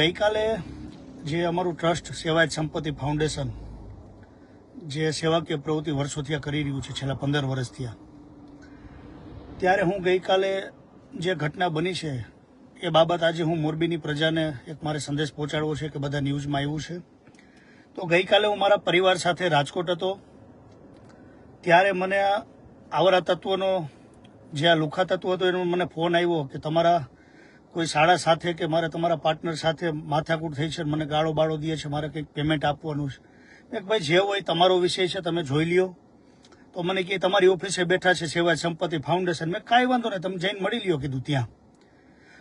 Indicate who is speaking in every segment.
Speaker 1: ગઈકાલે જે અમારું ટ્રસ્ટ સેવાયત સંપત્તિ ફાઉન્ડેશન જે સેવાકીય પ્રવૃત્તિ વર્ષોથી આ કરી રહ્યું છે, છેલ્લા પંદર વર્ષથી આ. ત્યારે હું ગઈકાલે જે ઘટના બની છે, એ બાબત આજે હું મોરબીની પ્રજાને એક મારે સંદેશ પહોંચાડવો છે કે બધા ન્યૂઝમાં આવ્યું છે તો ગઈકાલે હું મારા પરિવાર સાથે રાજકોટ હતો ત્યારે મને આવરા તત્વનો જે આ લુખા તત્વ હતો, એનો મને ફોન આવ્યો કે તમારા કોઈ શાળા સાથે કે મારે તમારા પાર્ટનર સાથે માથાકૂટ થઈ છે મને ગાળો બાળો દે છે, મારે કંઈક પેમેન્ટ આપવાનું છે? મેં ભાઈ, જે હોય તમારો વિષય છે, તમે જોઈ લ્યો. તો મને કે, તમારી ઓફિસે બેઠા છે, સેવા સંપત્તિ ફાઉન્ડેશન મેં કાંઈ વાંધો નહીં, તમે જઈને મળી લ્યો, કીધું ત્યાં.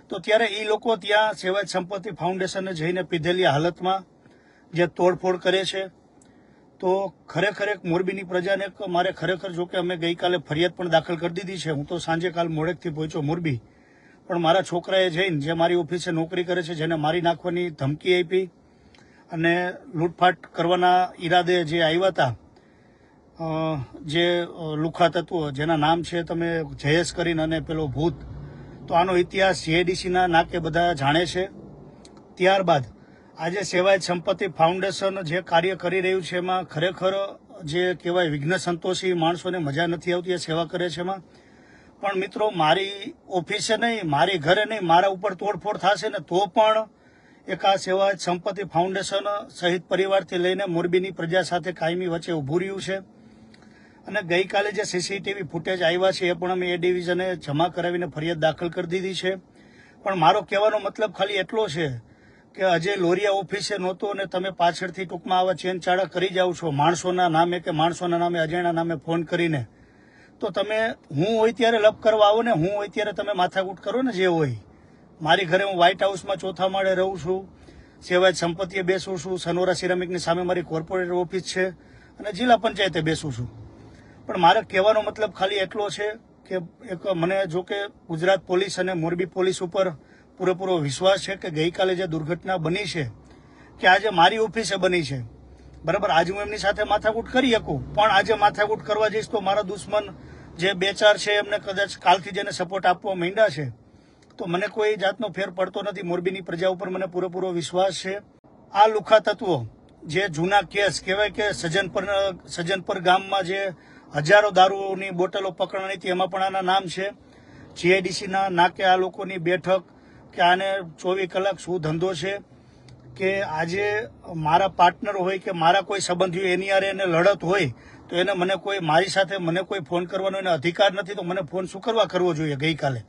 Speaker 1: તો ત્યારે એ લોકો ત્યાં સેવા સંપત્તિ ફાઉન્ડેશને જઈને પીધેલી હાલતમાં જે તોડફોડ કરે છે. તો ખરેખર એક મોરબીની પ્રજાને મારે ખરેખર જો કે અમે ગઈકાલે ફરિયાદ પણ દાખલ કરી દીધી છે. હું તો સાંજે કાલ મોડેકથી પહોંચ્યો મોરબી. પણ મારા છોકરાએ જઈને જે મારી ઓફિસે નોકરી કરે છે, જેને મારી નાખવાની ધમકી આપી અને લૂંટફાટ કરવાના ઈરાદે જે આવ્યા હતા જે લુખા તત્વો, જેના નામ છે તમે જયેશ કરીને અને પેલો ભૂત, તો આનો ઇતિહાસ સીએડીસીના નાકે બધા જાણે છે. ત્યારબાદ આજે સેવાય સંપત્તિ ફાઉન્ડેશન જે કાર્ય કરી રહ્યું છે એમાં ખરેખર જે કહેવાય વિઘ્ન સંતોષી માણસોને મજા નથી આવતી, એ સેવા કરે છે એમાં. પણ મિત્રો, મારી ઓફિસે નહીં, મારી ઘરે નહીં, મારા ઉપર તોડફોડ થશે ને તો પણ એક આ સેવા સંપત્તિ ફાઉન્ડેશન સહિત પરિવારથી લઈને મોરબીની પ્રજા સાથે કાયમી વચ્ચે ઊભું રહ્યું છે. અને ગઈકાલે જે સીસીટીવી ફૂટેજ આવ્યા છે, એ પણ અમે એ ડિવિઝને જમા કરાવીને ફરિયાદ દાખલ કરી દીધી છે. પણ મારો કહેવાનો મતલબ ખાલી એટલો છે કે અજય લોરિયા ઓફિસે નહોતો અને તમે પાછળથી ટૂંકમાં આવા ચેનચાળા કરી જાઓ છો. માણસોના નામે કે માણસોના નામે, અજાણ્યા નામે ફોન કરીને. તો તમે હું હોય ત્યારે લપ કરવા આવો ને હું હોય ત્યારે તમે માથાકૂટ કરો ને જે હોય. મારી ઘરે હું વ્હાઇટ હાઉસમાં ચોથા માળે રહું છું. સેવાય સંપત્તિએ બેસું છું. સનોરા સિરામિકની સામે મારી કોર્પોરેટ ઓફિસ છે અને જિલ્લા પંચાયતે બેસું છું. પણ મારે કહેવાનો મતલબ ખાલી એટલો છે કે એક મને જો કે ગુજરાત પોલીસ અને મોરબી પોલીસ ઉપર પૂરેપૂરો વિશ્વાસ છે કે ગઈકાલે જે દુર્ઘટના બની છે, કે આજે મારી ઓફિસે બની છે. બરાબર, આજે હું એમની સાથે માથાકૂટ કરી શકું, પણ આજે માથાકૂટ કરવા જઈશ તો મારા દુશ્મન જે બે ચાર છે, એમને કદાચ કાલથી જેને સપોર્ટ આપવા માંડ્યા છે. તો મને કોઈ જાતનો ફેર પડતો નથી. મોરબીની પ્રજા ઉપર મને પૂરેપૂરો વિશ્વાસ છે. આ લુખા તત્વો, જે જૂના કેસ, કહેવાય કે સજનપર સજનપર ગામમાં જે હજારો દારૂની બોટલો પકડવાની હતી, એમાં પણ આના નામ છે. જીઆઈડીસીના નાકે આ લોકોની બેઠક કે આને ચોવીસ કલાક શું ધંધો છે. કે આજે મારા પાર્ટનર હોય કે મારા કોઈ સંબંધીઓ એની આરે એને લડત હોય, તો એને મને કોઈ, મારી સાથે મને કોઈ ફોન કરવાનો એને અધિકાર નથી, તો મને ફોન શું કરવા કરવો જોઈએ ગઈકાલે?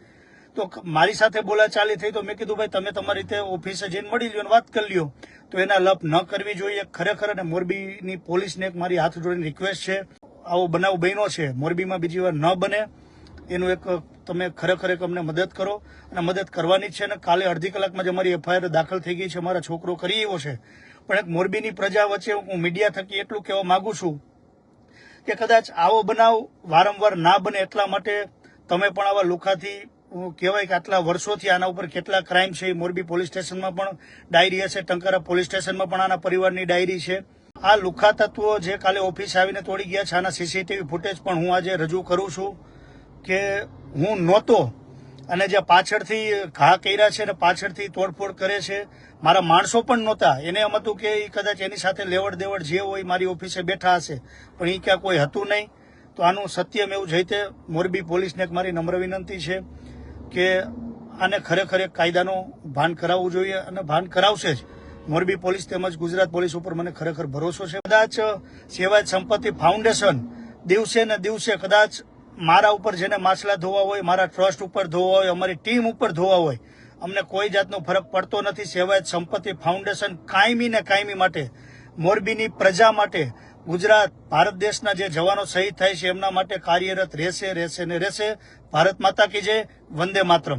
Speaker 1: તો મારી સાથે બોલાચાલી થઈ તો મેં કીધું, ભાઈ, તમે તમારી રીતે ઓફિસે જઈને મળી લ્યો વાત કરી લ્યો. તો એના લપ ન કરવી જોઈએ, ખરેખર અને મોરબીની પોલીસને એક મારી હાથ જોડીને રિક્વેસ્ટ છે. આવો બનાવ બન્યો છે, મોરબીમાં બીજી વાર ન બને. એનું એક તમે ખરેખર એક અમને મદદ કરો અને મદદ કરવાની છે અને કાલે અડધી કલાકમાં જ અમારી એફઆઈઆર દાખલ થઈ ગઈ છે, અમારો છોકરો કરી એવો છે. પણ એક મોરબીની પ્રજા વચ્ચે હું મીડિયા થકી એટલું કહેવા માંગુ છું કે કદાચ આવો બનાવ વારંવાર ના બને એટલા માટે તમે પણ આવા લુખાથી કહેવાય કે આટલા વર્ષોથી આના ઉપર કેટલા ક્રાઇમ છે મોરબી પોલીસ સ્ટેશનમાં પણ ડાયરી હશે, ટંકારા પોલીસ સ્ટેશનમાં પણ આના પરિવારની ડાયરી છે. આ લુખા તત્વો જે કાલે ઓફિસ આવીને તોડી ગયા છે, આના સીસીટીવી ફૂટેજ પણ હું આજે રજૂ કરું છું કે હું નહોતો. અને જે પાછળથી ઘા કર્યા છે અને પાછળથી તોડફોડ કરે છે, મારા માણસો પણ નહોતા. એને એમ હતું કે એ કદાચ એની સાથે લેવડ દેવડ જે હોય મારી ઓફિસે બેઠા હશે. પણ એ ક્યાં કોઈ હતું નહીં. તો આનું સત્યમ એવું જઈતે મોરબી પોલીસને એક મારી નમ્ર વિનંતી છે કે આને ખરેખર એક કાયદાનું ભાન કરાવવું જોઈએ અને ભાન કરાવશે જ. મોરબી પોલીસ તેમજ ગુજરાત પોલીસ ઉપર મને ખરેખર ભરોસો છે. કદાચ સેવાય સંપત્તિ ફાઉન્ડેશન દિવસે ને દિવસે કદાચ મારા ઉપર જેને માછલા ધોવા હોય, મારા ટ્રસ્ટ ઉપર ધોવા હોય, અમારી ટીમ ઉપર ધોવા હોય, અમને કોઈ જાતનો ફરક પડતો નથી. સેવાયત સંપત્તિ ફાઉન્ડેશન કાયમી ને કાયમી માટે, મોરબીની પ્રજા માટે, ગુજરાત, ભારત દેશના જે જવાનો શહીદ થાય છે, એમના માટે કાર્યરત રહેશે રહેશે ને રહેશે. ભારત માતા કી જય, વંદે માતરમ.